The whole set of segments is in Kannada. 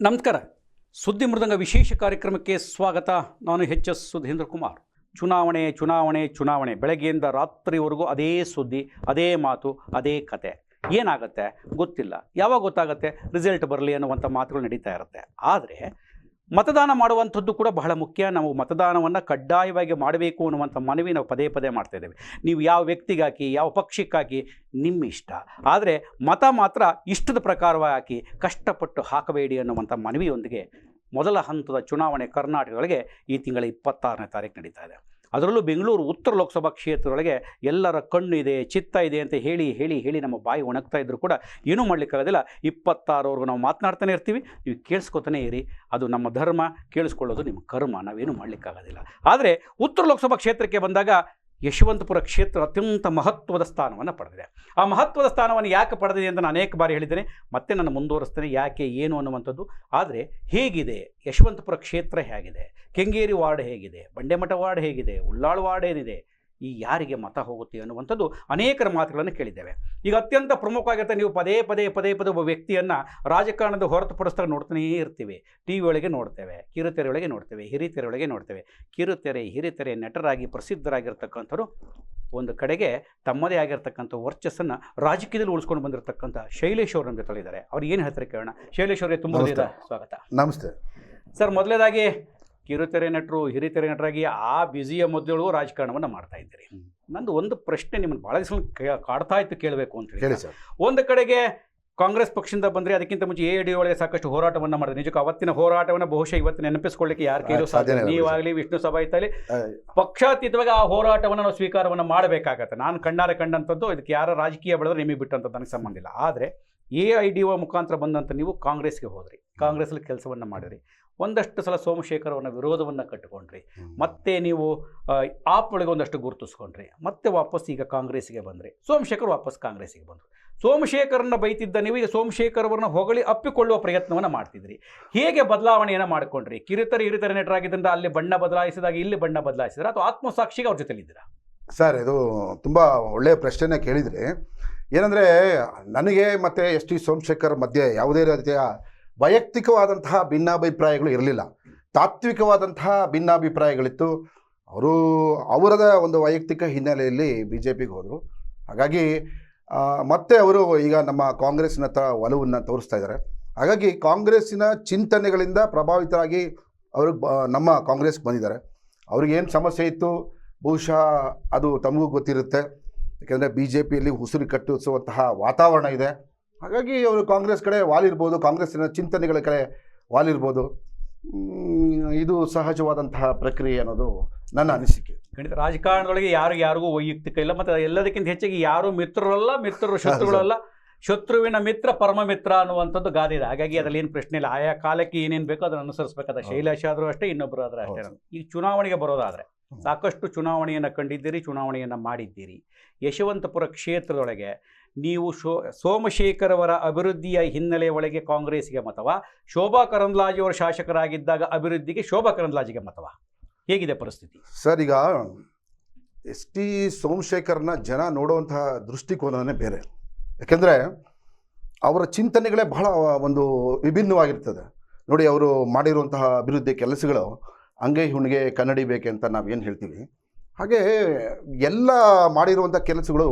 ನಮಸ್ಕಾರ. ಸುದ್ದಿ ಮೃದಂಗ ವಿಶೇಷ ಕಾರ್ಯಕ್ರಮಕ್ಕೆ ಸ್ವಾಗತ. ನಾನು ಎಚ್ ಎಸ್ ಸುಧೀಂದ್ರ ಕುಮಾರ್. ಚುನಾವಣೆ ಚುನಾವಣೆ ಚುನಾವಣೆ. ಬೆಳಗ್ಗೆಯಿಂದ ರಾತ್ರಿವರೆಗೂ ಅದೇ ಸುದ್ದಿ, ಅದೇ ಮಾತು, ಅದೇ ಕತೆ. ಏನಾಗುತ್ತೆ? ಗೊತ್ತಿಲ್ಲ. ಯಾವಾಗ ಗೊತ್ತಾಗುತ್ತೆ? ರಿಸಲ್ಟ್ ಬರಲಿ ಅನ್ನುವಂಥ ಮಾತುಗಳು ನಡೀತಾ ಇರುತ್ತೆ. ಆದರೆ ಮತದಾನ ಮಾಡುವಂಥದ್ದು ಕೂಡ ಬಹಳ ಮುಖ್ಯ. ನಾವು ಮತದಾನವನ್ನು ಕಡ್ಡಾಯವಾಗಿ ಮಾಡಬೇಕು ಅನ್ನುವಂಥ ಮನವಿ ನಾವು ಪದೇ ಪದೇ ಮಾಡ್ತಾಯಿದ್ದೇವೆ ನೀವು ಯಾವ ವ್ಯಕ್ತಿಗಾಕಿ, ಯಾವ ಪಕ್ಷಕ್ಕಾಗಿ? ನಿಮ್ಮ ಇಷ್ಟ ಆದರೆ ಮತ ಮಾತ್ರ ಇಷ್ಟದ ಪ್ರಕಾರವಾಗಿ ಕಷ್ಟಪಟ್ಟು ಹಾಕಬೇಡಿ ಅನ್ನುವಂಥ ಮನವಿಯೊಂದಿಗೆ ಮೊದಲ ಹಂತದ ಚುನಾವಣೆ ಕರ್ನಾಟಕದೊಳಗೆ ಈ ತಿಂಗಳ ಇಪ್ಪತ್ತಾರನೇ ತಾರೀಕು ನಡೀತಾ ಇದೆ. ಅದರಲ್ಲೂ ಬೆಂಗಳೂರು ಉತ್ತರ ಲೋಕಸಭಾ ಕ್ಷೇತ್ರದೊಳಗೆ ಎಲ್ಲರ ಕಣ್ಣು ಇದೆ, ಚಿತ್ತ ಇದೆ ಅಂತ ಹೇಳಿ ಹೇಳಿ ಹೇಳಿ ನಮ್ಮ ಬಾಯಿ ಒಣಗ್ತಾ ಇದ್ದರೂ ಕೂಡ ಏನೂ ಮಾಡಲಿಕ್ಕಾಗೋದಿಲ್ಲ. ಇಪ್ಪತ್ತಾರವರೆಗೂ ನಾವು ಮಾತನಾಡ್ತಾನೆ ಇರ್ತೀವಿ. ನೀವು ಕೇಳಿಸ್ಕೊತಾನೆ ಇರಿ. ಅದು ನಮ್ಮ ಧರ್ಮ. ಕೇಳಿಸ್ಕೊಳ್ಳೋದು ನಿಮ್ಮ ಕರ್ಮ. ನಾವೇನು ಮಾಡಲಿಕ್ಕಾಗೋದಿಲ್ಲ. ಆದರೆ ಉತ್ತರ ಲೋಕಸಭಾ ಕ್ಷೇತ್ರಕ್ಕೆ ಬಂದಾಗ ಯಶವಂತಪುರ ಕ್ಷೇತ್ರ ಅತ್ಯಂತ ಮಹತ್ವದ ಸ್ಥಾನವನ್ನು ಪಡೆದಿದೆ. ಆ ಮಹತ್ವದ ಸ್ಥಾನವನ್ನು ಯಾಕೆ ಪಡೆದಿದೆ ಅಂತ ನಾನು ಅನೇಕ ಬಾರಿ ಹೇಳಿದ್ದೇನೆ. ಮತ್ತೆ ನಾನು ಮುಂದುವರಿಸ್ತೇನೆ ಯಾಕೆ, ಏನು ಅನ್ನುವಂಥದ್ದು. ಆದರೆ ಹೇಗಿದೆ? ಯಶವಂತಪುರ ಕ್ಷೇತ್ರ ಹೇಗಿದೆ? ಕೆಂಗೇರಿ ವಾರ್ಡ್ ಹೇಗಿದೆ? ಬಂಡೆಮಠ ವಾರ್ಡ್ ಹೇಗಿದೆ? ಉಳ್ಳಾಳು ವಾರ್ಡ್ ಏನಿದೆ? ಈ ಯಾರಿಗೆ ಮತ ಹೋಗುತ್ತೆ ಅನ್ನುವಂಥದ್ದು ಅನೇಕರ ಮಾತುಗಳನ್ನು ಕೇಳಿದ್ದೇವೆ. ಈಗ ಅತ್ಯಂತ ಪ್ರಮುಖವಾಗಿರ್ತದೆ ನೀವು ಪದೇ ಪದೇ ಪದೇ ಪದೇ ಒಬ್ಬ ವ್ಯಕ್ತಿಯನ್ನು ರಾಜಕಾರಣದ ಹೊರತುಪಡಿಸಿದಾಗ ನೋಡ್ತಾನೇ ಇರ್ತೀವಿ. ಟಿ ವಿ ಒಳಗೆ ನೋಡ್ತೇವೆ ಕಿರುತೆರೆ ಒಳಗೆ ನೋಡ್ತೇವೆ ಹಿರಿತೆರೆ ಒಳಗೆ ನೋಡ್ತೇವೆ. ಕಿರುತೆರೆ ಹಿರಿತೆರೆ ನಟರಾಗಿ ಪ್ರಸಿದ್ಧರಾಗಿರ್ತಕ್ಕಂಥವ್ರು ಒಂದು ಕಡೆಗೆ ತಮ್ಮದೇ ಆಗಿರ್ತಕ್ಕಂಥ ವರ್ಚಸ್ಸನ್ನು ರಾಜಕೀಯದಲ್ಲಿ ಉಳಿಸ್ಕೊಂಡು ಬಂದಿರತಕ್ಕಂಥ ಶೈಲೇಶ್ ಅವರು ನಮ್ಮ ತಳಿದ್ದಾರೆ ಅವ್ರು ಏನು ಹೇಳ್ತಾರೆ ಕೇಳೋಣ? ಶೈಲೇಶ್ ಅವರಿಗೆ ತುಂಬ. ಸ್ವಾಗತ. ನಮಸ್ತೆ. ಸರ್ ಮೊದಲೇದಾಗಿ ಕಿರುತೆರೆ ನಟರು ಹಿರಿತೆರೆ ನಟರಾಗಿ ಆ ಬ್ಯುಸಿಯ ಮೊದಲೊಳಗೂ ರಾಜಕಾರಣವನ್ನು ಮಾಡ್ತಾ ಇದ್ದೀರಿ. ನಂದು ಒಂದು ಪ್ರಶ್ನೆ ನಿಮ್ಮನ್ನು ಭಾಳ ದಿವಸ ಕಾಡ್ತಾ ಇತ್ತು ಕೇಳಬೇಕು ಅಂತ ಹೇಳಿ. ಒಂದು ಕಡೆಗೆ ಕಾಂಗ್ರೆಸ್ ಪಕ್ಷದಿಂದ ಬಂದರೆ ಅದಕ್ಕಿಂತ ಮುಂಚೆ ಎ ಡಿ ಒಳಗೆ ಸಾಕಷ್ಟು ಹೋರಾಟವನ್ನು ಮಾಡಿದೆ ನಿಜಕ್ಕೂ ಅವತ್ತಿನ ಹೋರಾಟವನ್ನು ಬಹುಶಃ ಇವತ್ತು ನೆನಪಿಸ್ಕೊಳ್ಳಿಕ್ಕೆ ಯಾರು ಕೈಲೂ ಸಾಧ್ಯ. ನೀವಾಗಲಿ ವಿಷ್ಣು ಸಭಾ ಆ, ಪಕ್ಷಾತೀತವಾಗಿ ಆ ಹೋರಾಟವನ್ನು ನಾವು ಸ್ವೀಕಾರವನ್ನು ಮಾಡಬೇಕಾಗತ್ತೆ. ನಾನು ಕಣ್ಣಾರೆ ಕಂಡಂಥದ್ದು ಇದಕ್ಕೆ ಯಾರ ರಾಜಕೀಯ ಬೆಳೆದ್ರೆ ನಿಮಗೆ ಬಿಟ್ಟಂಥದ್ದು ನನಗೆ ಸಂಬಂಧ ಇಲ್ಲ. ಆದರೆ ಎ ಐ ಡಿ ಒ ಮುಖಾಂತರ ಬಂದಂಥ ನೀವು ಕಾಂಗ್ರೆಸ್ಗೆ ಹೋದ್ರಿ. ಕಾಂಗ್ರೆಸ್ಲಿ ಕೆಲಸವನ್ನು ಮಾಡಿದ್ರಿ. ಒಂದಷ್ಟು ಸಲ ಸೋಮಶೇಖರವನ್ನ ವಿರೋಧವನ್ನು ಕಟ್ಟಿಕೊಂಡ್ರಿ. ಮತ್ತೆ ನೀವು ಆಪ್ ಒಳಗೆ ಒಂದಷ್ಟು ಗುರುತಿಸ್ಕೊಂಡ್ರಿ. ಮತ್ತೆ ವಾಪಸ್ ಈಗ ಕಾಂಗ್ರೆಸ್ಗೆ ಬಂದ್ರಿ. ಸೋಮಶೇಖರ್ ವಾಪಸ್ ಕಾಂಗ್ರೆಸ್ಗೆ ಬಂದರು. ಸೋಮಶೇಖರನ್ನ ಬೈತಿದ್ದ ನೀವು ಈಗ ಸೋಮಶೇಖರ್ ಅವರನ್ನ ಹೊಗಳಿ ಅಪ್ಪಿಕೊಳ್ಳುವ ಪ್ರಯತ್ನವನ್ನು ಮಾಡ್ತಿದ್ರಿ. ಹೇಗೆ ಬದಲಾವಣೆಯನ್ನು ಮಾಡ್ಕೊಂಡ್ರಿ? ಕಿರಿತರ ಹಿರಿತರ ನಟರಾಗಿದ್ದರಿಂದ ಅಲ್ಲಿ ಬಣ್ಣ ಬದಲಾಯಿಸಿದಾಗ ಇಲ್ಲಿ ಬಣ್ಣ ಬದಲಾಯಿಸಿದ್ರೆ? ಅಥವಾ ಆತ್ಮಸಾಕ್ಷಿಗೆ ಅವ್ರ ಜೊತೆಲಿದ್ದೀರಾ? ಸರ್ ಇದು ತುಂಬ ಒಳ್ಳೆಯ ಪ್ರಶ್ನೆನೇ ಕೇಳಿದ್ರಿ. ಏನಂದರೆ ನನಗೆ ಮತ್ತು ಎಸ್ ಟಿ ಸೋಮಶೇಖರ್ ಮಧ್ಯೆ ಯಾವುದೇ ರೀತಿಯ ವೈಯಕ್ತಿಕವಾದಂತಹ ಭಿನ್ನಾಭಿಪ್ರಾಯಗಳು ಇರಲಿಲ್ಲ. ತಾತ್ವಿಕವಾದಂತಹ ಭಿನ್ನಾಭಿಪ್ರಾಯಗಳಿತ್ತು. ಅವರು, ಅವರದ ಒಂದು ವೈಯಕ್ತಿಕ ಹಿನ್ನೆಲೆಯಲ್ಲಿ ಬಿ ಜೆ ಪಿಗೆ ಹೋದರು. ಹಾಗಾಗಿ ಮತ್ತೆ ಅವರು ಈಗ ನಮ್ಮ ಕಾಂಗ್ರೆಸ್ನತ್ತ ಒಲವನ್ನು ತೋರಿಸ್ತಾ ಇದ್ದಾರೆ. ಹಾಗಾಗಿ ಕಾಂಗ್ರೆಸ್ಸಿನ ಚಿಂತನೆಗಳಿಂದ ಪ್ರಭಾವಿತರಾಗಿ ಅವರು ನಮ್ಮ ಕಾಂಗ್ರೆಸ್ಗೆ ಬಂದಿದ್ದಾರೆ. ಅವ್ರಿಗೇನು ಸಮಸ್ಯೆ ಇತ್ತು? ಬಹುಶಃ ಅದು ತಮಗೂ ಗೊತ್ತಿರುತ್ತೆ. ಯಾಕೆಂದರೆ ಬಿ ಜೆ ಪಿಯಲ್ಲಿ ಉಸಿರು ಕಟ್ಟಿಸುವಂತಹ ವಾತಾವರಣ ಇದೆ. ಹಾಗಾಗಿ ಅವರು ಕಾಂಗ್ರೆಸ್ ಕಡೆ ವಾಲಿರ್ಬೋದು ಕಾಂಗ್ರೆಸ್ಸಿನ ಚಿಂತನೆಗಳ ಕಡೆ ವಾಲಿರ್ಬೋದು. ಇದು ಸಹಜವಾದಂತಹ ಪ್ರಕ್ರಿಯೆ ಅನ್ನೋದು ನನ್ನ ಅನಿಸಿಕೆ. ಖಂಡಿತ ರಾಜಕಾರಣದೊಳಗೆ ಯಾರು ಯಾರಿಗೂ ವೈಯಕ್ತಿಕ ಇಲ್ಲ ಮತ್ತು ಎಲ್ಲದಕ್ಕಿಂತ ಹೆಚ್ಚಾಗಿ ಯಾರು ಮಿತ್ರರಲ್ಲ ಮಿತ್ರರು ಶತ್ರುಗಳಲ್ಲ ಶತ್ರುವಿನ ಮಿತ್ರ ಪರಮ ಮಿತ್ರ ಅನ್ನುವಂಥದ್ದು ಗಾದೆ ಇದೆ. ಹಾಗಾಗಿ ಅದರಲ್ಲಿ ಏನು ಪ್ರಶ್ನೆ ಇಲ್ಲ. ಆಯಾ ಕಾಲಕ್ಕೆ ಏನೇನು ಬೇಕೋ ಅದನ್ನು ಅನುಸರಿಸಬೇಕಾದ ಶೈಲಾಶ್ ಆದರೂ ಅಷ್ಟೇ ಇನ್ನೊಬ್ಬರು ಆದರೆ ಅಷ್ಟೇ. ಈ ಈಗ ಚುನಾವಣೆಗೆ ಬರೋದಾದ್ರೆ. ಸಾಕಷ್ಟು ಚುನಾವಣೆಯನ್ನು ಕಂಡಿದ್ದೀರಿ ಚುನಾವಣೆಯನ್ನು ಮಾಡಿದ್ದೀರಿ. ಯಶವಂತಪುರ ಕ್ಷೇತ್ರದೊಳಗೆ ನೀವು ಶೋ ಸೋಮಶೇಖರ್ ಅವರ ಅಭಿವೃದ್ಧಿಯ ಹಿನ್ನೆಲೆ ಒಳಗೆ ಕಾಂಗ್ರೆಸ್ಗೆ ಮತವಾ? ಶೋಭಾ ಕರಂದ್ಲಾಜಿಯವರ ಅವರು ಶಾಸಕರಾಗಿದ್ದಾಗ ಅಭಿವೃದ್ಧಿಗೆ ಶೋಭಾ ಕರಂದ್ಲಾಜೆಗೆ ಮತವಾ? ಹೇಗಿದೆ ಪರಿಸ್ಥಿತಿ? ಸರ್ ಈಗ ಎಸ್ ಟಿ ಸೋಮಶೇಖರ್ನ ಜನ ನೋಡುವಂತಹ ದೃಷ್ಟಿಕೋನವೇ ಬೇರೆ. ಯಾಕೆಂದರೆ ಅವರ ಚಿಂತನೆಗಳೇ ಬಹಳ ಒಂದು ವಿಭಿನ್ನವಾಗಿರ್ತದೆ. ನೋಡಿ ಅವರು ಮಾಡಿರುವಂತಹ ಅಭಿವೃದ್ಧಿ ಕೆಲಸಗಳು ಹಂಗೆ ಹುಣ್ಣಿಗೆ ಕನ್ನಡಿ ಬೇಕೆ ಅಂತ ನಾವೇನು ಹೇಳ್ತೀವಿ? ಹಾಗೆ ಎಲ್ಲ ಮಾಡಿರುವಂಥ ಕೆಲಸಗಳು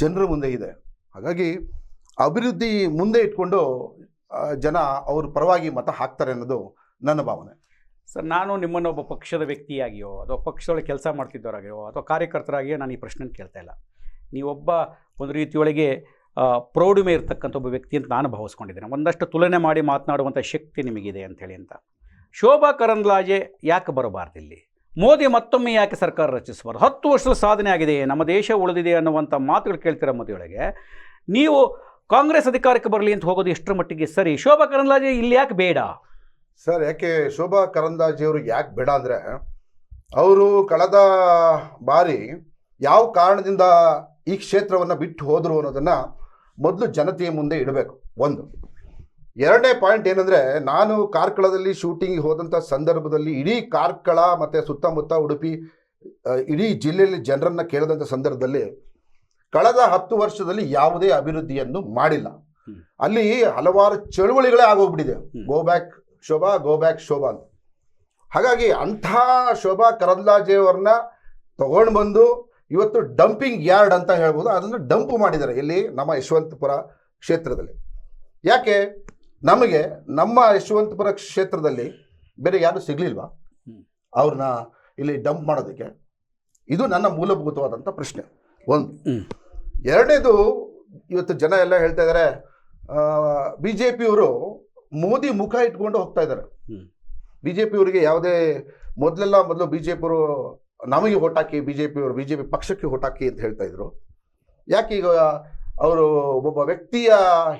ಜನರ ಮುಂದೆ ಇದೆ. ಹಾಗಾಗಿ ಅಭಿವೃದ್ಧಿ ಮುಂದೆ ಇಟ್ಕೊಂಡು ಜನ ಅವ್ರ ಪರವಾಗಿ ಮತ ಹಾಕ್ತಾರೆ ಅನ್ನೋದು ನನ್ನ ಭಾವನೆ. ಸರ್, ನಾನು ನಿಮ್ಮನ್ನು ಒಬ್ಬ ಪಕ್ಷದ ವ್ಯಕ್ತಿಯಾಗಿಯೋ, ಅಥವಾ ಪಕ್ಷದೊಳಗೆ ಕೆಲಸ ಮಾಡ್ತಿದ್ದವರಾಗಿಯೋ, ಅಥವಾ ಕಾರ್ಯಕರ್ತರಾಗಿಯೋ ನಾನು ಈ ಪ್ರಶ್ನೆ ಕೇಳ್ತಾ ಇಲ್ಲ. ನೀವೊಬ್ಬ ಒಂದು ರೀತಿಯೊಳಗೆ ಪ್ರೌಢಿಮೆ ಇರ್ತಕ್ಕಂಥ ಒಬ್ಬ ವ್ಯಕ್ತಿ ಅಂತ ನಾನು ಭಾವಿಸ್ಕೊಂಡಿದ್ದೇನೆ. ಒಂದಷ್ಟು ತುಲನೆ ಮಾಡಿ ಮಾತನಾಡುವಂಥ ಶಕ್ತಿ ನಿಮಗಿದೆ ಅಂಥೇಳಿ ಅಂತ. ಶೋಭಾ ಕರಂದ್ಲಾಜೆ ಯಾಕೆ ಬರಬಾರ್ದು ಇಲ್ಲಿ? ಮೋದಿ ಮತ್ತೊಮ್ಮೆ ಯಾಕೆ ಸರ್ಕಾರ ರಚಿಸಬಾರ್ದು? ಹತ್ತು ವರ್ಷದ ಸಾಧನೆ ಆಗಿದೆ, ನಮ್ಮ ದೇಶ ಉಳಿದಿದೆ ಅನ್ನುವಂಥ ಮಾತುಗಳು ಕೇಳ್ತೀರ ಮೋದಿಯೊಳಗೆ? ನೀವು ಕಾಂಗ್ರೆಸ್ ಅಧಿಕಾರಕ್ಕೆ ಬರಲಿ ಅಂತ ಹೋಗೋದು ಎಷ್ಟರ ಮಟ್ಟಿಗೆ ಸರಿ? ಶೋಭಾ ಕರಂದ್ಲಾಜೆ ಇಲ್ಲಿ ಯಾಕೆ ಬೇಡ? ಸರ್, ಯಾಕೆ ಶೋಭಾ ಕರಂದಾಜೆಯವರು ಯಾಕೆ ಬೇಡ ಅಂದರೆ, ಅವರು ಕಳೆದ ಬಾರಿ ಯಾವ ಕಾರಣದಿಂದ ಈ ಕ್ಷೇತ್ರವನ್ನು ಬಿಟ್ಟು ಹೋದರು ಅನ್ನೋದನ್ನು ಮೊದಲು ಜನತೆಯ ಮುಂದೆ ಇಡಬೇಕು. ಒಂದು ಎರಡನೇ ಪಾಯಿಂಟ್ ಏನಂದರೆ ನಾನು ಕಾರ್ಕಳದಲ್ಲಿ ಶೂಟಿಂಗ್ ಹೋದಂಥ ಸಂದರ್ಭದಲ್ಲಿ ಇಡೀ ಕಾರ್ಕಳ ಮತ್ತು ಸುತ್ತಮುತ್ತ ಉಡುಪಿ ಇಡೀ ಜಿಲ್ಲೆಯಲ್ಲಿ ಜನರನ್ನು ಕೇಳಿದಂಥ ಸಂದರ್ಭದಲ್ಲಿ ಕಳೆದ ಹತ್ತು ವರ್ಷದಲ್ಲಿ ಯಾವುದೇ ಅಭಿವೃದ್ಧಿಯನ್ನು ಮಾಡಿಲ್ಲ. ಅಲ್ಲಿ ಹಲವಾರು ಚಳುವಳಿಗಳೇ ಆಗೋಗ್ಬಿಟ್ಟಿದೆ. Go back Shobha go back Shobha ಅಂತ. ಹಾಗಾಗಿ ಅಂಥ ಶೋಭಾ ಕರಂದ್ಲಾಜೆಯವ್ರನ್ನ ತಗೊಂಡು ಬಂದು ಇವತ್ತು ಡಂಪಿಂಗ್ ಯಾರ್ಡ್ ಅಂತ ಹೇಳ್ಬೋದು. ಅದನ್ನು ಡಂಪ್ ಮಾಡಿದ್ದಾರೆ ಇಲ್ಲಿ ನಮ್ಮ ಯಶವಂತಪುರ ಕ್ಷೇತ್ರದಲ್ಲಿ. ಯಾಕೆ? ನಮಗೆ ನಮ್ಮ ಯಶವಂತಪುರ ಕ್ಷೇತ್ರದಲ್ಲಿ ಬೇರೆ ಯಾರು ಸಿಗಲಿಲ್ವಾ. ಅವ್ರನ್ನ ಇಲ್ಲಿ ಡಂಪ್ ಮಾಡೋದಕ್ಕೆ ಇದು ನನ್ನ ಮೂಲಭೂತವಾದಂಥ ಪ್ರಶ್ನೆ ಒಂದು. ಎರಡನೇದು ಇವತ್ತು ಜನ ಎಲ್ಲ ಹೇಳ್ತಾ ಇದ್ದಾರೆ ಬಿ ಜೆ ಪಿಯವರು ಮೋದಿ ಮುಖ ಇಟ್ಕೊಂಡು ಹೋಗ್ತಾ ಇದ್ದಾರೆ. ಬಿ ಜೆ ಪಿಯವರಿಗೆ ಯಾವುದೇ ಮೊದಲೆಲ್ಲ ಮೊದಲು ಬಿ ಜೆ ಪಿಯವರು ನಮಗೆ ಓಟ್ ಹಾಕಿ ಬಿ ಜೆ ಪಿಯವರು ಬಿ ಜೆ ಪಿ ಪಕ್ಷಕ್ಕೆ ಓಟ್ ಹಾಕಿ ಅಂತ ಹೇಳ್ತಾ ಇದ್ರು ಯಾಕೆ ಈಗ ಅವರು ಒಬ್ಬ ವ್ಯಕ್ತಿಯ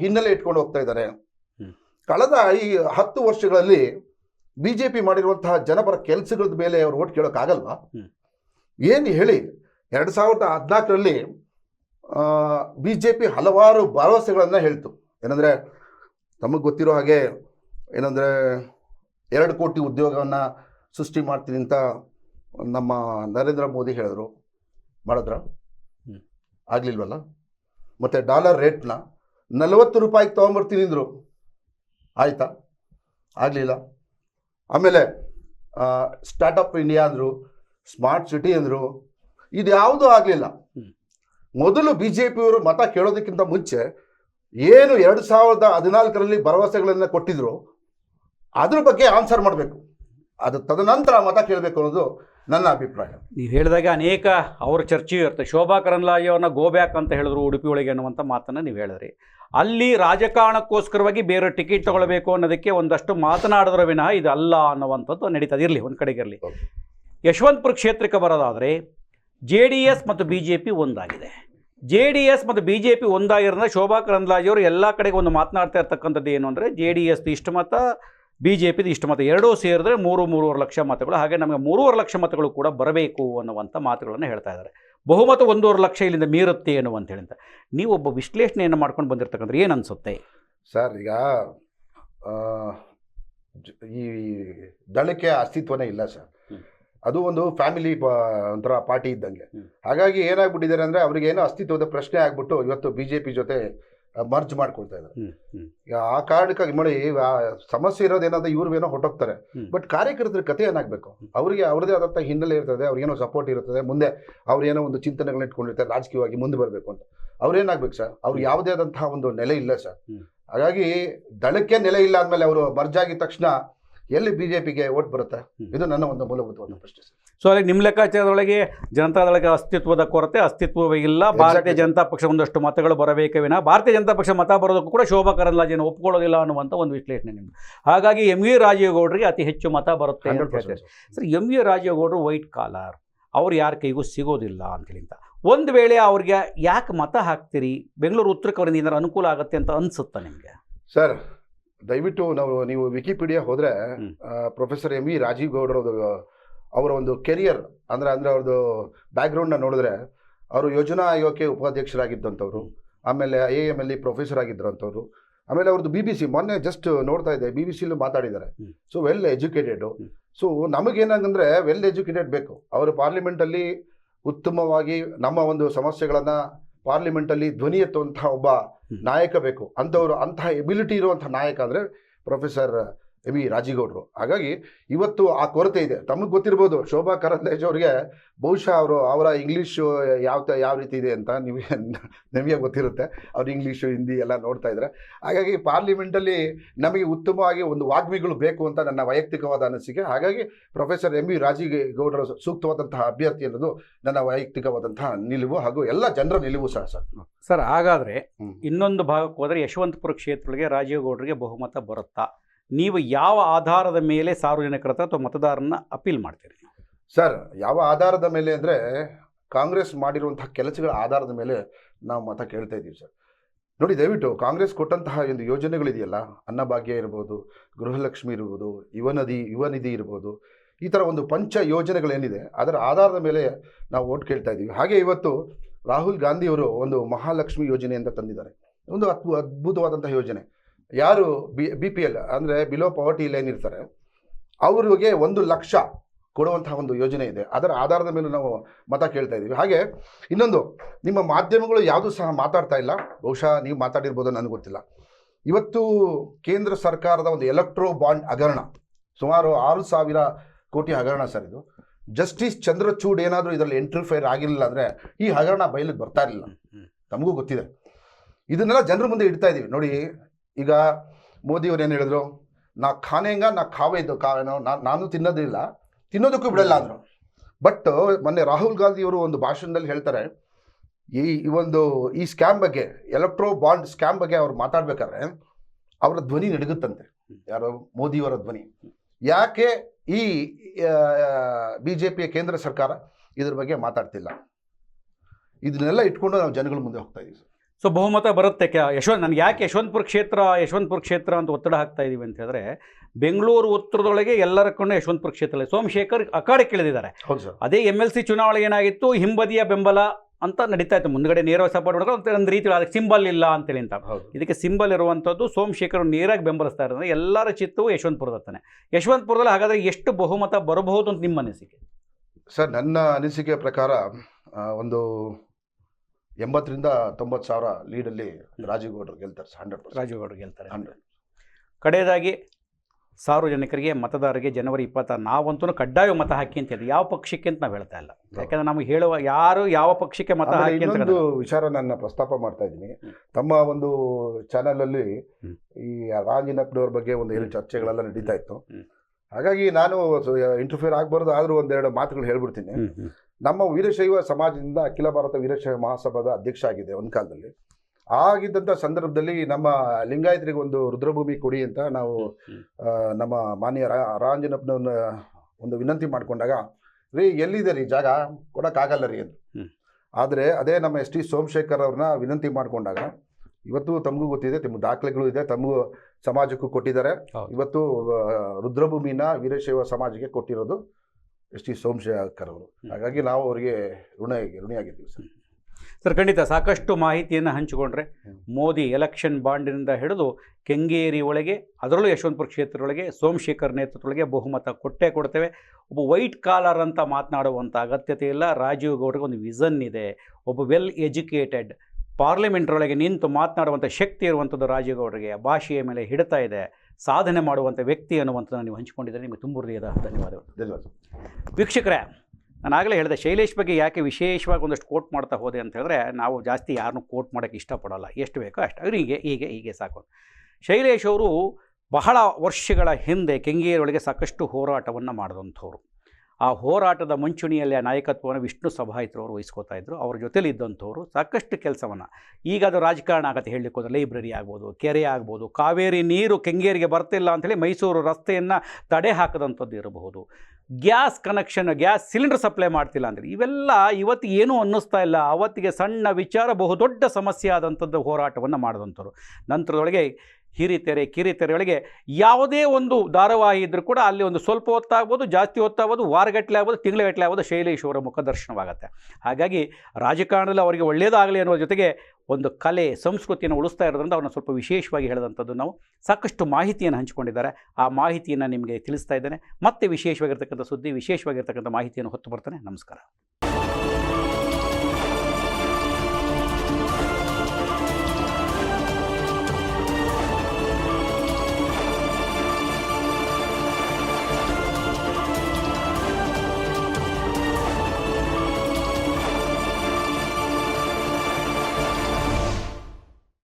ಹಿನ್ನೆಲೆ ಇಟ್ಕೊಂಡು ಹೋಗ್ತಾ ಇದ್ದಾರೆ. ಕಳೆದ ಈ ಹತ್ತು ವರ್ಷಗಳಲ್ಲಿ ಬಿ ಜೆ ಪಿ ಮಾಡಿರುವಂತಹ ಜನಪರ ಕೆಲಸಗಳ ಮೇಲೆ ಅವ್ರು ಓಟ್ ಕೇಳೋಕ್ಕಾಗಲ್ವಾ. ಏನು ಹೇಳಿ ಎರಡು ಸಾವಿರದ ಹದಿನಾಲ್ಕರಲ್ಲಿ ಬಿ ಜೆ ಪಿ ಹಲವಾರು ಭರವಸೆಗಳನ್ನು ಹೇಳ್ತು. ಏನಂದರೆ ತಮಗೆ ಗೊತ್ತಿರೋ ಹಾಗೆ ಏನಂದರೆ ಎರಡು ಕೋಟಿ ಉದ್ಯೋಗವನ್ನು ಸೃಷ್ಟಿ ಮಾಡ್ತೀನಿ ಅಂತ ನಮ್ಮ ನರೇಂದ್ರ ಮೋದಿ ಹೇಳಿದ್ರು. ಮಾಡಿದ್ರ. ಆಗಲಿಲ್ವಲ್ಲ? ಮತ್ತು ಡಾಲರ್ ರೇಟ್ನ ನಲವತ್ತು ರೂಪಾಯಿಗೆ ತೊಗೊಂಬರ್ತೀನಿ ಅಂದರು. ಆಯಿತಾ? ಆಗಲಿಲ್ಲ. ಆಮೇಲೆ ಸ್ಟಾರ್ಟಪ್ ಇಂಡಿಯಾ ಅಂದರು ಸ್ಮಾರ್ಟ್ ಸಿಟಿ ಅಂದರು ಇದು ಯಾವುದೂ ಆಗಲಿಲ್ಲ ಮೊದಲು ಬಿ ಜೆ ಪಿಯವರು ಮತ ಕೇಳೋದಕ್ಕಿಂತ ಮುಂಚೆ ಏನು ಎರಡು ಸಾವಿರದ ಹದಿನಾಲ್ಕರಲ್ಲಿ ಭರವಸೆಗಳನ್ನು ಕೊಟ್ಟಿದ್ರು ಅದ್ರ ಬಗ್ಗೆ ಆನ್ಸರ್ ಮಾಡಬೇಕು. ಅದು ತದನಂತರ ಮತ ಕೇಳಬೇಕು ಅನ್ನೋದು ನನ್ನ ಅಭಿಪ್ರಾಯ. ನೀವು ಹೇಳಿದಾಗ ಅನೇಕ ಅವ್ರ ಚರ್ಚೆಯೂ ಇರುತ್ತೆ. ಶೋಭಾ ಕರಂದ್ಲಾಜೆ ಅವ್ರನ್ನ ಗೋ ಬ್ಯಾಕ್ ಅಂತ ಹೇಳಿದ್ರು ಉಡುಪಿ ಒಳಗೆ ಅನ್ನುವಂಥ ಮಾತನ್ನು ನೀವು ಹೇಳಿದ್ರಿ. ಅಲ್ಲಿ ರಾಜಕಾರಣಕ್ಕೋಸ್ಕರವಾಗಿ ಬೇರೆ ಟಿಕೆಟ್ ತಗೊಳ್ಬೇಕು ಅನ್ನೋದಕ್ಕೆ ಒಂದಷ್ಟು ಮಾತನಾಡಿದ್ರ ವಿನಃ ಇದು ಅಲ್ಲ ಅನ್ನುವಂಥದ್ದು ನಡೀತದೆ ಇರಲಿ ಒಂದು ಕಡೆಗೆ ಇರಲಿ. ಯಶವಂತಪುರ ಕ್ಷೇತ್ರಕ್ಕೆ ಬರೋದಾದರೆ ಜೆ ಡಿ ಎಸ್ ಮತ್ತು ಬಿ ಜೆ ಪಿ ಒಂದಾಗಿದೆ. ಜೆ ಡಿ ಎಸ್ ಮತ್ತು ಬಿ ಜೆ ಪಿ ಒಂದಾಗಿರೋದ್ರಿಂದ ಶೋಭಾ ಕರಂದ್ಲಾಜೆ ಅವರು ಎಲ್ಲ ಕಡೆಗೆ ಒಂದು ಮಾತನಾಡ್ತಾ ಇರ್ತಕ್ಕಂಥದ್ದು ಏನು ಅಂದರೆ ಜೆ ಡಿ ಎಸ್ ಇಷ್ಟು ಮತ ಬಿ ಜೆ ಪಿದು ಇಷ್ಟು ಮತ. ಎರಡೂ ಸೇರಿದ್ರೆ ಮೂರು ಮೂರುವರೆ ಲಕ್ಷ ಮತಗಳು. ಹಾಗೆ ನಮಗೆ ಮೂರುವರೆ ಲಕ್ಷ ಮತಗಳು ಕೂಡ ಬರಬೇಕು ಅನ್ನುವಂಥ ಮಾತುಗಳನ್ನು ಹೇಳ್ತಾ ಇದ್ದಾರೆ. ಬಹುಮತ ಒಂದೂವರೆ ಲಕ್ಷ ಇಲ್ಲಿಂದ ಮೀರುತ್ತೆ ಅನ್ನುವಂತ ಹೇಳಿಂತ ನೀವು ಒಬ್ಬ ವಿಶ್ಲೇಷಣೆಯನ್ನು ಮಾಡ್ಕೊಂಡು ಬಂದಿರ್ತಕ್ಕಂಥ ಏನು ಅನಿಸುತ್ತೆ? ಸರ್ ಈಗ ಈ ದಳಕ್ಕೆ ಅಸ್ತಿತ್ವನೇ ಇಲ್ಲ ಸರ್. ಅದು ಒಂದು ಫ್ಯಾಮಿಲಿ ಒಂಥರ ಪಾರ್ಟಿ ಇದ್ದಂಗೆ. ಹಾಗಾಗಿ ಏನಾಗ್ಬಿಟ್ಟಿದ್ದಾರೆ ಅಂದರೆ ಅವ್ರಿಗೆ ಏನೋ ಅಸ್ತಿತ್ವದ ಪ್ರಶ್ನೆ ಆಗ್ಬಿಟ್ಟು ಇವತ್ತು ಬಿ ಜೆ ಪಿ ಜೊತೆ ಮರ್ಜ್ ಮಾಡ್ಕೊಳ್ತಾ ಇದ್ದಾರೆ. ಆ ಕಾರಣಕ್ಕಾಗಿ ನೋಡಿ ಸಮಸ್ಯೆ ಇರೋದೇನಾದ್ರೆ ಇವ್ರು ಏನೋ ಹೊಟ್ಟೋಗ್ತಾರೆ ಬಟ್ ಕಾರ್ಯಕರ್ತರ ಕಥೆ ಏನಾಗಬೇಕು. ಅವರಿಗೆ ಅವ್ರದೇ ಆದಂಥ ಹಿನ್ನೆಲೆ ಇರ್ತದೆ ಅವ್ರಿಗೇನೋ ಸಪೋರ್ಟ್ ಇರ್ತದೆ ಮುಂದೆ ಅವ್ರೇನೋ ಏನೋ ಒಂದು ಚಿಂತನೆಗಳನ್ನ ಇಟ್ಕೊಂಡಿರ್ತಾರೆ ರಾಜಕೀಯವಾಗಿ ಮುಂದೆ ಬರಬೇಕು ಅಂತ. ಅವ್ರೇನಾಗ್ಬೇಕು ಸರ್? ಅವ್ರು ಯಾವುದೇ ಆದಂತಹ ಒಂದು ನೆಲೆ ಇಲ್ಲ ಸರ್. ಹಾಗಾಗಿ ದಳಕ್ಕೆ ನೆಲೆ ಇಲ್ಲ ಅಂದಮೇಲೆ ಅವರು ಮರ್ಜ್ ಆಗಿದ ತಕ್ಷಣ ಎಲ್ಲಿ ಬಿಜೆಪಿಗೆ ಓಟ್ ಬರುತ್ತೆ? ಇದು ನನ್ನ ಒಂದು ಮೂಲಭೂತವಾದ ಪ್ರಶ್ನೆ ಸರ್. ಸೊ ಅಲ್ಲಿ ನಿಮ್ಮ ಲೆಕ್ಕಾಚಾರದೊಳಗೆ ಜನತಾದಳಕ್ಕೆ ಅಸ್ತಿತ್ವದ ಕೊರತೆ ಅಸ್ತಿತ್ವವೇ ಇಲ್ಲ. ಭಾರತೀಯ ಜನತಾ ಪಕ್ಷ ಒಂದಷ್ಟು ಮತಗಳು ಬರಬೇಕೇ ವಿನ. ಭಾರತೀಯ ಜನತಾ ಪಕ್ಷ ಮತ ಬರೋದಕ್ಕೂ ಕೂಡ ಶೋಭಾ ಕರಂದ್ಲಾಜೆಯನ್ನು ಒಪ್ಕೊಳ್ಳೋದಿಲ್ಲ ಅನ್ನುವಂಥ ಒಂದು ವಿಶ್ಲೇಷಣೆ ನಿಮ್ಮದು ಹಾಗಾಗಿ ಎಂ ವಿ ರಾಜೇಗೌಡರಿಗೆ ಅತಿ ಹೆಚ್ಚು ಮತ ಬರುತ್ತೆ ಅಂತ ಹೇಳ್ತಾರೆ. ಸರ್ ಎಂ ವಿ ರಾಜೇಗೌಡರು ವೈಟ್ ಕಾಲರ್. ಅವ್ರು ಯಾರ ಕೈಗೂ ಸಿಗೋದಿಲ್ಲ ಅಂತೇಳಿಂತ ಒಂದು ವೇಳೆ ಅವ್ರಿಗೆ ಯಾಕೆ ಮತ ಹಾಕ್ತೀರಿ? ಬೆಂಗಳೂರು ಉತ್ತರ ಕವರಿಂದ ಏನಾರು ಅನುಕೂಲ ಆಗುತ್ತೆ ಅಂತ ಅನ್ಸುತ್ತಾ ನಿಮಗೆ? ಸರ್ ದಯವಿಟ್ಟು ನಾವು ನೀವು ವಿಕಿಪೀಡಿಯಾ ಹೋದರೆ ಪ್ರೊಫೆಸರ್ ಎಂ ವಿ ರಾಜೀವ್ ಗೌಡರದು ಅವರ ಒಂದು ಕೆರಿಯರ್ ಅಂದರೆ ಅಂದರೆ ಅವ್ರದ್ದು ಬ್ಯಾಕ್ಗ್ರೌಂಡ್ನ ನೋಡಿದ್ರೆ ಅವರು ಯೋಜನಾ ಆಯೋಗಕ್ಕೆ ಉಪಾಧ್ಯಕ್ಷರಾಗಿದ್ದಂಥವ್ರು ಆಮೇಲೆ ಐ ಎ ಎಂ ಎಲ್ಲಿ ಪ್ರೊಫೆಸರ್ ಆಗಿದ್ದರಂಥವ್ರು ಆಮೇಲೆ ಅವ್ರದ್ದು ಬಿ ಬಿ ಸಿ ಮೊನ್ನೆ ಜಸ್ಟ್ ನೋಡ್ತಾ ಇದ್ದೆ ಬಿ ಬಿ ಸಿಲೂ ಮಾತಾಡಿದ್ದಾರೆ. So well educated. ಸೊ ನಮಗೇನಾಗಂದ್ರೆ ವೆಲ್ ಎಜುಕೇಟೆಡ್ ಬೇಕು. ಅವರು ಪಾರ್ಲಿಮೆಂಟಲ್ಲಿ ಉತ್ತಮವಾಗಿ ನಮ್ಮ ಒಂದು ಸಮಸ್ಯೆಗಳನ್ನು ಪಾರ್ಲಿಮೆಂಟಲ್ಲಿ ಧ್ವನಿ ಎತ್ತುವಂತಹ ಒಬ್ಬ ನಾಯಕ ಬೇಕು. ಅಂಥವ್ರು ಅಂತಹ ಎಬಿಲಿಟಿ ಇರುವಂಥ ನಾಯಕ ಅಂದರೆ ಪ್ರೊಫೆಸರ್ ಎಂ ವಿ ರಾಜೀಗೌಡರು. ಹಾಗಾಗಿ ಇವತ್ತು ಆ ಕೊರತೆ ಇದೆ. ತಮಗೆ ಗೊತ್ತಿರ್ಬೋದು ಶೋಭಾ ಕರಂದೇಜ್ ಅವರಿಗೆ ಬಹುಶಃ ಅವರು ಅವರ ಇಂಗ್ಲೀಷು ಯಾವ ತ ಯಾವ ರೀತಿ ಇದೆ ಅಂತ ನಿಮಗೆ ನಿಮಗೆ ಗೊತ್ತಿರುತ್ತೆ. ಅವ್ರು ಇಂಗ್ಲೀಷು ಹಿಂದಿ ಎಲ್ಲ ನೋಡ್ತಾ ಇದ್ದಾರೆ ಹಾಗಾಗಿ ಪಾರ್ಲಿಮೆಂಟಲ್ಲಿ ನಮಗೆ ಉತ್ತಮವಾಗಿ ಒಂದು ವಾಗ್ಮಿಗಳು ಬೇಕು ಅಂತ ನನ್ನ ವೈಯಕ್ತಿಕವಾದ ಅನಿಸಿಕೆ. ಹಾಗಾಗಿ ಪ್ರೊಫೆಸರ್ ಎಂ ವಿ ರಾಜೀಗೌಡರ ಸೂಕ್ತವಾದಂತಹ ಅಭ್ಯರ್ಥಿ ಅನ್ನೋದು ನನ್ನ ವೈಯಕ್ತಿಕವಾದಂತಹ ನಿಲುವು ಹಾಗೂ ಎಲ್ಲ ಜನರ ನಿಲುವು ಸಹ ಸರ್. ಸರ್ ಹಾಗಾದರೆ ಇನ್ನೊಂದು ಭಾಗಕ್ಕೆ ಹೋದರೆ ಯಶವಂತಪುರ ಕ್ಷೇತ್ರಗಳಿಗೆ ರಾಜೀವ್ಗೌಡರಿಗೆ ಬಹುಮತ ಬರುತ್ತಾ? ನೀವು ಯಾವ ಆಧಾರದ ಮೇಲೆ ಸಾರ್ವಜನಿಕರ ಹತ್ರ ಅಥವಾ ಮತದಾರನ ಅಪೀಲ್ ಮಾಡ್ತೀರಿ? ಸರ್, ಯಾವ ಆಧಾರದ ಮೇಲೆ ಅಂದರೆ ಕಾಂಗ್ರೆಸ್ ಮಾಡಿರುವಂತಹ ಕೆಲಸಗಳ ಆಧಾರದ ಮೇಲೆ ನಾವು ಮತ ಕೇಳ್ತಾ ಇದ್ದೀವಿ ಸರ್. ನೋಡಿ, ದಯವಿಟ್ಟು ಕಾಂಗ್ರೆಸ್ ಕೊಟ್ಟಂತಹ ಒಂದು ಯೋಜನೆಗಳಿದೆಯಲ್ಲ, ಅನ್ನಭಾಗ್ಯ ಇರ್ಬೋದು, ಗೃಹಲಕ್ಷ್ಮಿ ಇರ್ಬೋದು, ಯುವ ನದಿ, ಯುವ ನಿಧಿ ಇರ್ಬೋದು, ಈ ಥರ ಒಂದು ಪಂಚ ಯೋಜನೆಗಳೇನಿದೆ, ಅದರ ಆಧಾರದ ಮೇಲೆ ನಾವು ಓಟ್ ಕೇಳ್ತಾ ಇದ್ದೀವಿ. ಹಾಗೆ ಇವತ್ತು ರಾಹುಲ್ ಗಾಂಧಿಯವರು ಒಂದು ಮಹಾಲಕ್ಷ್ಮಿ ಯೋಜನೆ ಅಂತ ತಂದಿದ್ದಾರೆ. ಒಂದು ಅದ್ಭು ಅದ್ಭುತವಾದಂಥ ಯೋಜನೆ. ಯಾರು ಬಿ ಬಿ ಪಿ ಎಲ್ ಅಂದರೆ ಬಿಲೋ ಪವರ್ಟಿ ಲೈನ್ ಇರ್ತಾರೆ ಅವ್ರಿಗೆ ಒಂದು ಲಕ್ಷ ಕೊಡುವಂತಹ ಒಂದು ಯೋಜನೆ ಇದೆ. ಅದರ ಆಧಾರದ ಮೇಲೆ ನಾವು ಮತ ಕೇಳ್ತಾ ಇದ್ದೀವಿ. ಹಾಗೆ ಇನ್ನೊಂದು ನಿಮ್ಮ ಮಾಧ್ಯಮಗಳು ಯಾವುದೂ ಸಹ ಮಾತಾಡ್ತಾ ಇಲ್ಲ. ಬಹುಶಃ ನೀವು ಮಾತಾಡಿರ್ಬೋದು ನನಗೆ ಗೊತ್ತಿಲ್ಲ. ಇವತ್ತು ಕೇಂದ್ರ ಸರ್ಕಾರದ ಒಂದು ಎಲೆಕ್ಟ್ರೋ ಬಾಂಡ್ ಹಗರಣ ಸುಮಾರು ಆರು ಸಾವಿರ ಕೋಟಿ ಹಗರಣ ಸರ್ ಇದು. ಜಸ್ಟಿಸ್ ಚಂದ್ರಚೂಡ್ ಏನಾದರೂ ಇದರಲ್ಲಿ ಎಂಟ್ರಿಫೈರ್ ಆಗಿರಲಿಲ್ಲ ಅಂದರೆ ಈ ಹಗರಣ ಬಯಲಿಗೆ ಬರ್ತಾ ಇರಲಿಲ್ಲ. ತಮಗೂ ಗೊತ್ತಿದೆ. ಇದನ್ನೆಲ್ಲ ಜನರ ಮುಂದೆ ಇಡ್ತಾ ಇದ್ದೀವಿ. ನೋಡಿ ಈಗ ಮೋದಿಯವ್ರು ಏನು ಹೇಳಿದ್ರು? ನಾ ಖಾನೆಂಗ ನಾ ಖಾವೆ ಇದ್ದು ಕಾ ಏನೋ, ನಾ- ನಾನು ತಿನ್ನೋದಿಲ್ಲ ತಿನ್ನೋದಕ್ಕೂ ಬಿಡಲ್ಲ ಅಂದರು. ಬಟ್ ಮೊನ್ನೆ ರಾಹುಲ್ ಗಾಂಧಿ ಅವರು ಒಂದು ಭಾಷಣದಲ್ಲಿ ಹೇಳ್ತಾರೆ, ಈ ಈ ಒಂದು, ಈ ಸ್ಕ್ಯಾಮ್ ಬಗ್ಗೆ ಎಲೆಕ್ಟ್ರೋ ಬಾಂಡ್ ಸ್ಕ್ಯಾಮ್ ಬಗ್ಗೆ ಅವ್ರು ಮಾತಾಡ್ಬೇಕಾದ್ರೆ, ಅವರ ಧ್ವನಿ ನಡುಗುತ್ತಂತೆ. ಯಾರೋ ಮೋದಿಯವರ ಧ್ವನಿ. ಯಾಕೆ ಈ ಬಿ ಜೆ ಪಿಯ ಕೇಂದ್ರ ಸರ್ಕಾರ ಇದ್ರ ಬಗ್ಗೆ ಮಾತಾಡ್ತಿಲ್ಲ? ಇದನ್ನೆಲ್ಲ ಇಟ್ಕೊಂಡು ನಾವು ಜನಗಳ ಮುಂದೆ ಹೋಗ್ತಾ ಇದ್ದೀವಿ ಸೊ ಬಹುಮತ ಬರುತ್ತೆ ಕೆ ಯಶವಂತ್ ನನಗೆ ಯಾಕೆ ಯಶವಂತಪುರ ಕ್ಷೇತ್ರ ಯಶವಂತಪುರ ಕ್ಷೇತ್ರ ಅಂತ ಒತ್ತಡ ಹಾಕ್ತಾ ಇದ್ದೀವಿ ಅಂತ ಹೇಳಿದ್ರೆ ಬೆಂಗಳೂರು ಉತ್ತರದೊಳಗೆ ಎಲ್ಲರ ಕಂಡು ಯಶವಂತಪುರ ಕ್ಷೇತ್ರದಲ್ಲಿ. ಸೋಮಶೇಖರ್ ಅಕಾಡೆ ಕೇಳಿದಿದ್ದಾರೆ ಅದೇ ಎಂ ಎಲ್ ಸಿ ಚುನಾವಣೆ ಏನಾಗಿತ್ತು? ಹಿಂಬದಿಯ ಬೆಂಬಲ ಅಂತ ನಡೀತಾ ಇತ್ತು. ಮುಂದ್ಗಡೆ ನೇರ ಸಪೋರ್ಟ್ ಮಾಡೋದು ಒಂದು ರೀತಿ ಅದಕ್ಕೆ ಸಿಂಬಲ್ ಇಲ್ಲ ಅಂತೇಳಿ ಅಂತ. ಇದಕ್ಕೆ ಸಿಂಬಲ್ ಇರುವಂಥದ್ದು ಸೋಮಶೇಖರ್ ನೇರಾಗಿ ಬೆಂಬಲಿಸ್ತಾ ಇರೋದ್ರೆ ಎಲ್ಲರ ಚಿತ್ತವು ಯಶವಂತಪುರದತ್ತಾನೆ ಯಶವಂತಪುರದಲ್ಲಿ ಹಾಗಾದರೆ ಎಷ್ಟು ಬಹುಮತ ಬರಬಹುದು ಅಂತ ನಿಮ್ಮ ಅನಿಸಿಕೆ? ಸರ್ ನನ್ನ ಅನಿಸಿಕೆ ಪ್ರಕಾರ ಒಂದು ಎಂಬತ್ತರಿಂದ ತೊಂಬತ್ತು ಸಾವಿರ ಲೀಡಲ್ಲಿ ರಾಜೀವ್ಗೌಡರು ಗೆಲ್ತಾರೆ ಹಂಡ್ರೆಡ್ ಪರ್ಸೆಂಟ್ ರಾಜೀವ್ ಗೌಡರು ಗೆಲ್ತಾರೆ. ಹಂಡ್ರೆಡ್ ಕಡೆಯದಾಗಿ ಸಾರ್ವಜನಿಕರಿಗೆ ಮತದಾರರಿಗೆ ಜನವರಿ ಇಪ್ಪತ್ತ ನಾವಂತೂ ಕಡ್ಡಾಯ ಮತ ಹಾಕಿ ಅಂತ ಹೇಳಿ ಯಾವ ಪಕ್ಷಕ್ಕೆ ಅಂತ ನಾವು ಹೇಳ್ತಾ ಇಲ್ಲ. ಯಾಕಂದ್ರೆ ನಮಗೆ ಹೇಳುವ ಯಾರು ಯಾವ ಪಕ್ಷಕ್ಕೆ ಮತ ಹಾಕಿ ಅಂತ. ವಿಚಾರ ನನ್ನ ಪ್ರಸ್ತಾಪ ಮಾಡ್ತಾ ಇದ್ದೀನಿ. ತಮ್ಮ ಒಂದು ಚಾನೆಲ್ ಅಲ್ಲಿ ಈ ರಾಜಿನಪ್ಪನವ್ರ ಬಗ್ಗೆ ಒಂದು ಏನು ಚರ್ಚೆಗಳೆಲ್ಲ ನಡೀತಾ ಇತ್ತು. ಹಾಗಾಗಿ ನಾನು ಇಂಟರ್ಫಿಯರ್ ಆಗಬಾರ್ದು ಆದರೂ ಒಂದೆರಡು ಮಾತುಗಳು ಹೇಳ್ಬಿಡ್ತೀನಿ. ನಮ್ಮ ವೀರಶೈವ ಸಮಾಜದಿಂದ ಅಖಿಲ ಭಾರತ ವೀರಶೈವ ಮಹಾಸಭಾದ ಅಧ್ಯಕ್ಷ ಆಗಿದೆ ಒಂದು ಕಾಲದಲ್ಲಿ. ಆಗಿದ್ದಂಥ ಸಂದರ್ಭದಲ್ಲಿ ನಮ್ಮ ಲಿಂಗಾಯತರಿಗೆ ಒಂದು ರುದ್ರಭೂಮಿ ಕೊಡಿ ಅಂತ ನಾವು ನಮ್ಮ ಮಾನ್ಯ ರಾಂಜನಪ್ಪನ ಒಂದು ವಿನಂತಿ ಮಾಡಿಕೊಂಡಾಗ ರೀ ಎಲ್ಲಿದೆ ರೀ ಜಾಗ? ಕೊಡೋಕ್ಕಾಗಲ್ಲ ರೀ ಅಂತ. ಆದರೆ ಅದೇ ನಮ್ಮ ಎಸ್ ಟಿ ಸೋಮಶೇಖರ್ ಅವ್ರನ್ನ ವಿನಂತಿ ಮಾಡಿಕೊಂಡಾಗ ಇವತ್ತು ತಮಗೂ ಗೊತ್ತಿದೆ ತಮ್ಮ ದಾಖಲೆಗಳು ಇದೆ ತಮಗೂ ಸಮಾಜಕ್ಕೂ ಕೊಟ್ಟಿದ್ದಾರೆ. ಇವತ್ತು ರುದ್ರಭೂಮಿನ ವೀರಶೈವ ಸಮಾಜಕ್ಕೆ ಕೊಟ್ಟಿರೋದು. ಎಸ್ ಟಿ ಸೋಮಶೇಖರ್ ಅವರು. ಹಾಗಾಗಿ ನಾವು ಅವರಿಗೆ ಋಣ ಋಣಿಯಾಗಿದ್ದೀವಿ ಸರ್. ಸರ್ ಖಂಡಿತ ಸಾಕಷ್ಟು ಮಾಹಿತಿಯನ್ನು ಹಂಚಿಕೊಂಡ್ರೆ ಮೋದಿ ಎಲೆಕ್ಷನ್ ಬಾಂಡಿನಿಂದ ಹಿಡಿದು ಕೆಂಗೇರಿ ಒಳಗೆ ಅದರಲ್ಲೂ ಯಶವಂತಪುರ ಕ್ಷೇತ್ರದೊಳಗೆ ಸೋಮಶೇಖರ್ ನೇತೃತ್ವದೊಳಗೆ ಬಹುಮತ ಕೊಟ್ಟೇ ಕೊಡ್ತೇವೆ. ಒಬ್ಬ ವೈಟ್ ಕಾಲರ್ ಅಂತ ಮಾತನಾಡುವಂಥ ಅಗತ್ಯತೆ ಇಲ್ಲ. ರಾಜೀವ್ ಗೌಡ್ರಿಗೆ ಒಂದು ವಿಷನ್ ಇದೆ. ಒಬ್ಬ ವೆಲ್ ಎಜುಕೇಟೆಡ್ ಪಾರ್ಲಿಮೆಂಟ್ರೊಳಗೆ ನಿಂತು ಮಾತನಾಡುವಂಥ ಶಕ್ತಿ ಇರುವಂಥದ್ದು ರಾಜೀವ್ ಗೌಡರಿಗೆ. ಭಾಷೆಯ ಮೇಲೆ ಹಿಡಿತಾ ಇದೆ. ಸಾಧನೆ ಮಾಡುವಂಥ ವ್ಯಕ್ತಿ ಅನ್ನುವಂಥದ್ದನ್ನು ನೀವು ಹಂಚಿಕೊಂಡಿದ್ದರೆ. ನಿಮಗೆ ತುಂಬ ಹೃದಯದ ಧನ್ಯವಾದಗಳು. ಧನ್ಯವಾದ. ವೀಕ್ಷಕರೇ ನಾನು ಆಗಲೇ ಹೇಳಿದೆ ಶೈಲೇಶ್ ಬಗ್ಗೆ ಯಾಕೆ ವಿಶೇಷವಾಗಿ ಒಂದಷ್ಟು ಕೋಟ್ ಮಾಡ್ತಾ ಹೋದೆ ಅಂತ ಹೇಳಿದ್ರೆ ನಾವು ಜಾಸ್ತಿ ಯಾರನ್ನೂ ಕೋಟ್ ಮಾಡೋಕ್ಕೆ ಇಷ್ಟಪಡೋಲ್ಲ. ಎಷ್ಟು ಬೇಕೋ ಅಷ್ಟು. ಅವ್ರು ಹೀಗೆ ಹೀಗೆ ಹೀಗೆ ಸಾಕು. ಶೈಲೇಶ್ ಅವರು ಬಹಳ ವರ್ಷಗಳ ಹಿಂದೆ ಕೆಂಗೇರಿಯೊಳಗೆ ಸಾಕಷ್ಟು ಹೋರಾಟವನ್ನು ಮಾಡಿದಂಥವ್ರು. ಆ ಹೋರಾಟದ ಮುಂಚೂಣಿಯಲ್ಲಿ ಆ ನಾಯಕತ್ವವನ್ನು ವಿಷ್ಣು ಅವರು ವಹಿಸ್ಕೋತಾ ಇದ್ದರು ಅವ್ರ ಜೊತೆಲಿ ಇದ್ದಂಥವ್ರು ಸಾಕಷ್ಟು ಕೆಲಸವನ್ನು. ಈಗ ಅದು ರಾಜಕಾರಣ ಆಗತ್ತೆ ಹೇಳಲಿಕ್ಕೆ ಹೋದ್ರೆ ಲೈಬ್ರರಿ ಆಗ್ಬೋದು, ಕೆರೆ ಆಗ್ಬೋದು, ಕಾವೇರಿ ನೀರು ಕೆಂಗೇರಿಗೆ ಬರ್ತಿಲ್ಲ ಅಂಥೇಳಿ ಮೈಸೂರು ರಸ್ತೆಯನ್ನು ತಡೆ ಹಾಕದಂಥದ್ದು ಇರಬಹುದು. Gas connection gas cylinder supply ಮಾಡ್ತಿಲ್ಲ ಅಂದರೆ ಇವೆಲ್ಲ ಇವತ್ತು ಏನೂ ಅನ್ನಿಸ್ತಾ ಇಲ್ಲ. ಅವತ್ತಿಗೆ ಸಣ್ಣ ವಿಚಾರ ಬಹುದೊಡ್ಡ ಸಮಸ್ಯೆ ಆದಂಥದ್ದು ಹೋರಾಟವನ್ನು ಮಾಡಿದಂಥವ್ರು. ನಂತರದೊಳಗೆ ಹಿರಿತೆರೆ ಕಿರಿತೆರೆಗಳಿಗೆ ಯಾವುದೇ ಒಂದು ಧಾರಾವಾಹಿ ಇದ್ದರೂ ಕೂಡ ಅಲ್ಲಿ ಒಂದು ಸ್ವಲ್ಪ ಹೊತ್ತಾಗ್ಬೋದು, ಜಾಸ್ತಿ ಹೊತ್ತಾಗ್ಬೋದು, ವಾರಗಟ್ಟಲೆ ಆಗ್ಬೋದು ತಿಂಗಳಗಟ್ಟಲೆ ಆಗ್ಬೋದು, ಶೈಲೇಶ್ವರ ಮುಖದರ್ಶನವಾಗುತ್ತೆ ಹಾಗಾಗಿ ರಾಜಕಾರಣದಲ್ಲಿ ಅವರಿಗೆ ಒಳ್ಳೆಯದಾಗಲಿ ಅನ್ನೋ ಜೊತೆಗೆ ಒಂದು ಕಲೆ, ಸಂಸ್ಕೃತಿಯನ್ನು ಉಳಿಸ್ತಾ ಇರೋದ್ರಿಂದ ಅವ್ರನ್ನ ಸ್ವಲ್ಪ ವಿಶೇಷವಾಗಿ ಹೇಳಿದಂಥದ್ದು ನಾವು ಸಾಕಷ್ಟು ಮಾಹಿತಿಯನ್ನು ಹಂಚಿಕೊಂಡಿದ್ದಾರೆ. ಆ ಮಾಹಿತಿಯನ್ನು ನಿಮಗೆ ತಿಳಿಸ್ತಾ ಇದ್ದೇನೆ. ಮತ್ತೆ ವಿಶೇಷವಾಗಿರ್ತಕ್ಕಂಥ ಸುದ್ದಿ, ವಿಶೇಷವಾಗಿರ್ತಕ್ಕಂಥ ಮಾಹಿತಿಯನ್ನು ಹೊತ್ತು ಬರ್ತಾನೆ. ನಮಸ್ಕಾರ.